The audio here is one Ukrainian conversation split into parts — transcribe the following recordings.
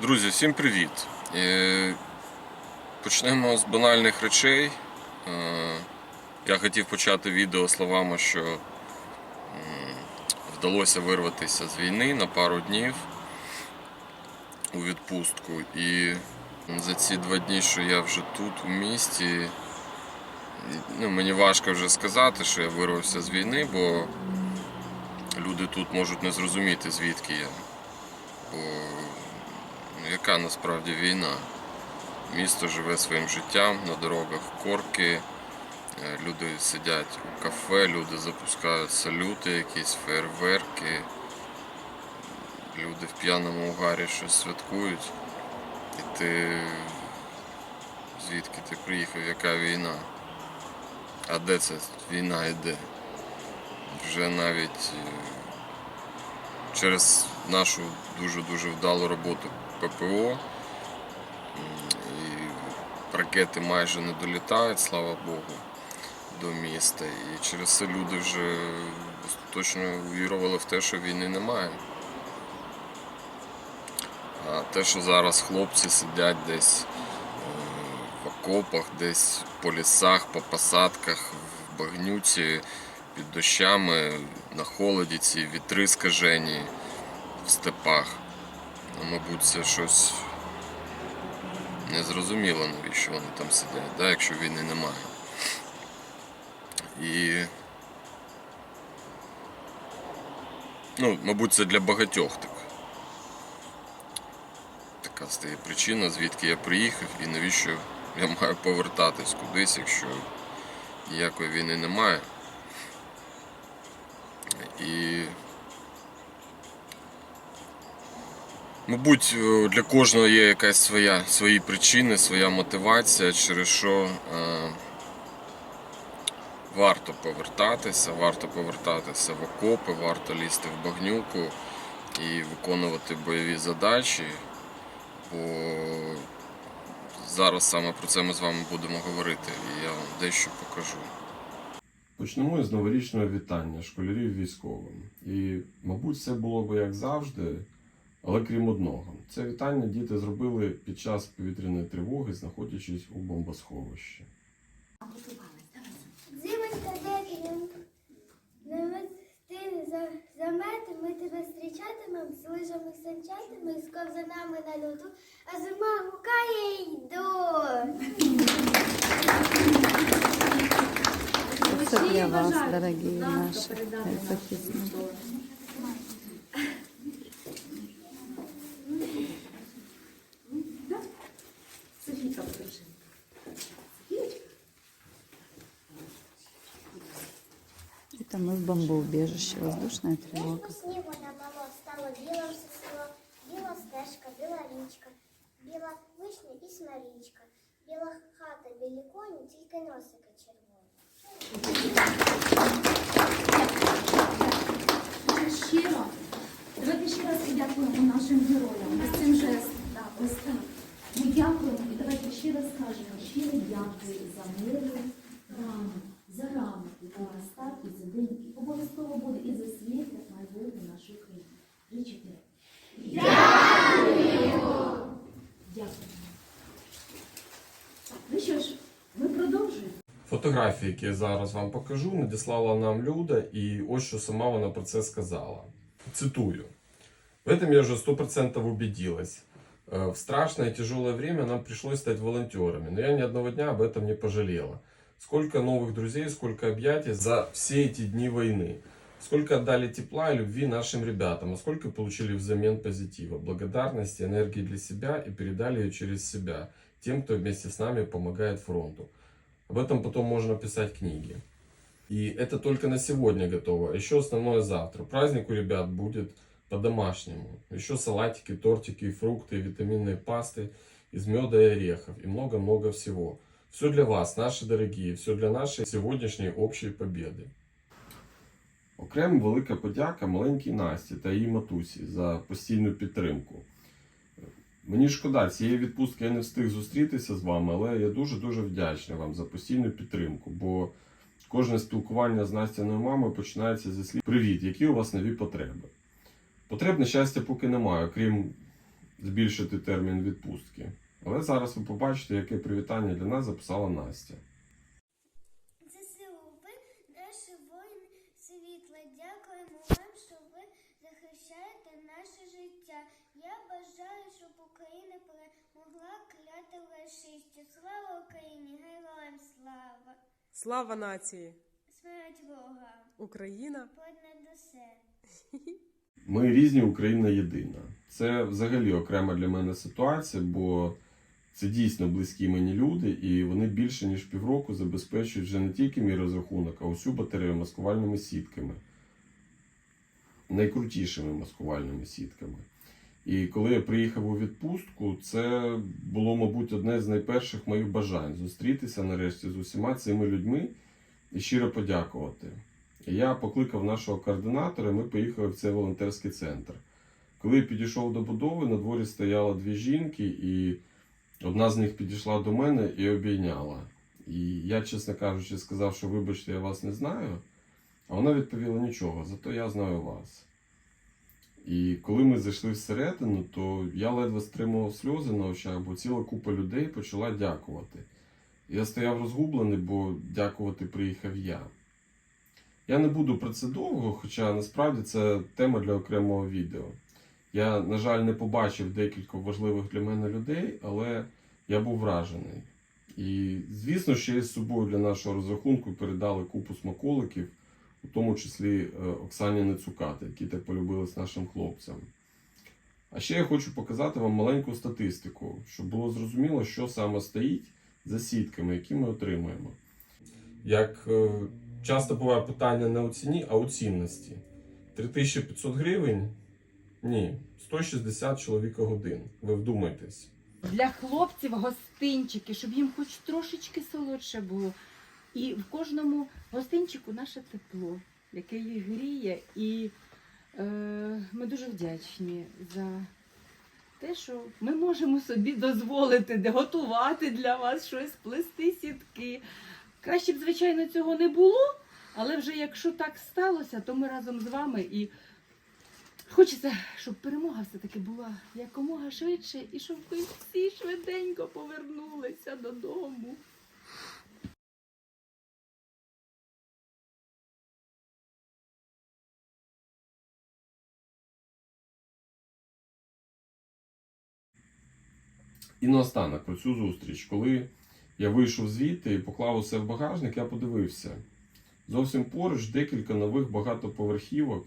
Друзі, всім привіт! Е, Почнемо з банальних речей. Е, Я хотів почати відео словами, що вдалося вирватися з війни на пару днів у відпустку. І за ці два дні, що я вже тут, у місті, ну, мені важко вже сказати, що я вирвався з війни, бо люди тут можуть не зрозуміти, звідки я. Бо яка насправді війна? Місто живе своїм життям на дорогах корки, е, люди сидять у кафе, люди запускають салюти, якісь фейерверки, люди в п'яному угарі щось святкують. І ти звідки ти приїхав, яка війна? А де ця війна йде? Вже навіть е, через нашу дуже-дуже вдалу роботу ППО. І ракети майже не долітають, слава Богу, до міста. І через це люди вже остаточно вірували в те, що війни немає. А те, що зараз хлопці сидять десь е, в окопах, десь по лісах, по посадках, в багнюці, під дощами, на холоді, ці вітри скажені в степах. Мабуть, це щось незрозуміло, навіщо вони там сидять, да, якщо війни немає. І. Ну, мабуть, це для багатьох так. Така стає причина, звідки я приїхав і навіщо я маю повертатись кудись, якщо ніякої війни немає. І Мабуть, е, для кожного є якась своя, свої причини, своя мотивація, через що е, варто повертатися, варто повертатися в окопи, варто лізти в багнюку і виконувати бойові задачі. Бо зараз саме про це ми з вами будемо говорити, і я вам дещо покажу. Почнемо із новорічного вітання школярів військовим. І, мабуть, все було би як завжди, але крім одного. Це вітання діти зробили під час повітряної тривоги, знаходячись у бомбосховищі. Зимонька деким не за, замети, ми тебе зустрічатимем з лижами санчатами, з ковзанами на льоду, а зима гукає йду. Это для вас, дорогие наши записники. Это мы в бомбоубежище, воздушная тревога. Ніжку снігу набало, стало біле все село, біла стежка, біла річка, біла вишня і смарічка, біла хата, білі коні, тільки носики червоні. Фотографії, які я зараз вам покажу, надіслала нам Люда, і ось що сама вона про це сказала. Цитую. В этом я уже сто процентов убедилась. Э, В страшное и тяжелое время нам пришлось стать волонтерами, но я ни одного дня об этом не пожалела. Сколько новых друзей, сколько объятий за все эти дни войны. Сколько отдали тепла и любви нашим ребятам, а сколько получили взамен позитива, благодарности, энергии для себя и передали ее через себя тем, кто вместе с нами помогает фронту. Об этом потом можно писать книги. И это только на сегодня готово. А Еще основное завтра. Праздник у ребят будет по-домашнему. Еще салатики, тортики, фрукты, витаминные пасты из меда и орехов. И много-много всего. Все для вас, наши дорогие. Все для нашей сегодняшней общей победы. Окремо велика подяка маленькій Насті та її матусі за постійну підтримку. Мені шкода, цієї відпустки я не встиг зустрітися з вами, але я дуже-дуже вдячний вам за постійну підтримку, бо кожне спілкування з Настяною мамою починається зі слів Привіт, які у вас нові потреби? Потреб, на щастя, поки немає, окрім збільшити термін відпустки. Але зараз ви побачите, яке привітання для нас записала Настя. ЗСУ, ви наші воїни світла. Дякуємо вам, що ви захищаєте наше життя. Я бажаю, щоб Україна перемогла кляти рашистів. Слава Україні! Героям слава! Слава нації! Смерть ворогам! Україна! Понад усе! Ми різні, Україна єдина. Це взагалі окрема для мене ситуація, бо це дійсно близькі мені люди, і вони більше ніж півроку забезпечують вже не тільки мій розрахунок, а усю батарею маскувальними сітками. Найкрутішими маскувальними сітками. І коли я приїхав у відпустку, це було, мабуть, одне з найперших моїх бажань зустрітися нарешті з усіма цими людьми і щиро подякувати. Я покликав нашого координатора, і ми поїхали в цей волонтерський центр. Коли я підійшов до будови, на дворі стояло дві жінки, і одна з них підійшла до мене і обійняла. І я, чесно кажучи, сказав, що вибачте, я вас не знаю. А вона відповіла нічого, зато я знаю вас. І коли ми зайшли всередину, то я ледве стримував сльози на очах, бо ціла купа людей почала дякувати. Я стояв розгублений, бо дякувати приїхав я. Я не буду про це довго, хоча насправді це тема для окремого відео. Я, на жаль, не побачив декілька важливих для мене людей, але я був вражений. І, звісно, ще із собою для нашого розрахунку передали купу смаколиків, у тому числі е, Оксані Нецукати, які так полюбились нашим хлопцям. А ще я хочу показати вам маленьку статистику, щоб було зрозуміло, що саме стоїть за сітками, які ми отримуємо. Як е, часто буває питання не у ціні, а у цінності. 3500 гривень? Ні, 160 чоловіка годин. Ви вдумайтесь. Для хлопців гостинчики, щоб їм хоч трошечки солодше було. І в кожному гостинчику наше тепло, яке їх гріє. І е, ми дуже вдячні за те, що ми можемо собі дозволити готувати для вас щось, плести сітки. Краще б, звичайно, цього не було, але вже якщо так сталося, то ми разом з вами і Хочеться, щоб перемога все-таки була якомога швидше і щоб ви всі швиденько повернулися додому. І наостанок про цю зустріч. Коли я вийшов звідти і поклав усе в багажник, я подивився. Зовсім поруч декілька нових багатоповерхівок.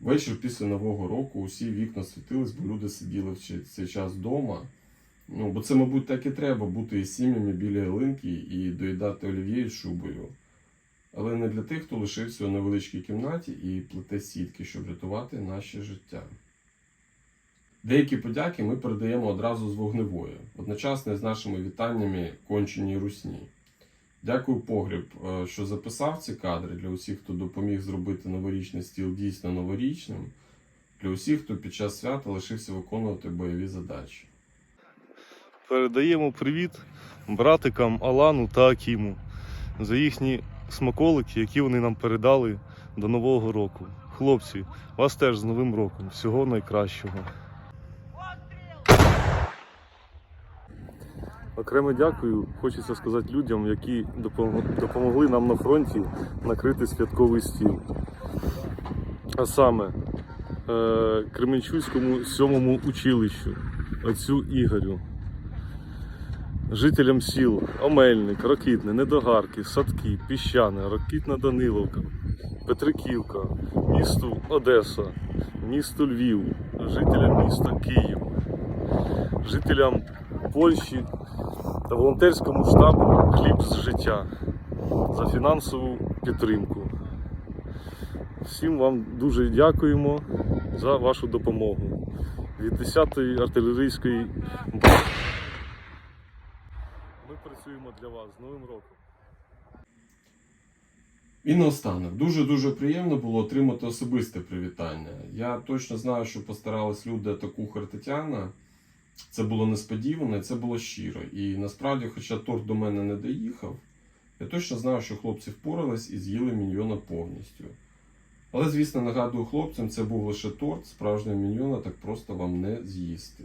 Вечір після Нового року усі вікна світились, бо люди сиділи в цей час вдома. Ну, бо це, мабуть, так і треба бути із сім'ями біля ялинки і доїдати олів'є із шубою. Але не для тих, хто лишився у невеличкій кімнаті і плете сітки, щоб рятувати наше життя. Деякі подяки ми передаємо одразу з вогневої, одночасно з нашими вітаннями конченій русні. Дякую погріб, е, що записав ці кадри для усіх, хто допоміг зробити новорічний стіл дійсно новорічним, для усіх, хто під час свята лишився виконувати бойові задачі. Передаємо привіт братикам Алану та Акіму за їхні смаколики, які вони нам передали до Нового року. Хлопці, вас теж з Новим роком. Всього найкращого. Окремо дякую, хочеться сказати людям, які допомогли нам на фронті накрити святковий стіл. А саме е, Кременчуцькому сьомому училищу, отцю Ігорю, жителям сіл Омельник, Рокітне, Недогарки, Садки, Піщане, Рокітна Даниловка, Петриківка, місту Одеса, місту Львів, жителям міста Київ, жителям Польщі та волонтерському штабу Хліб з життя за фінансову підтримку. Всім вам дуже дякуємо за вашу допомогу. Від 10-ї артилерійської. Ми працюємо для вас з Новим роком. І наостанок, дуже-дуже приємно було отримати особисте привітання. Я точно знаю, що постарались люди та кухар Тетяна. Це було несподівано, і це було щиро. І насправді, хоча торт до мене не доїхав, я точно знаю, що хлопці впорались і з'їли міньйона повністю. Але, звісно, нагадую хлопцям, це був лише торт, справжнього міньйона так просто вам не з'їсти.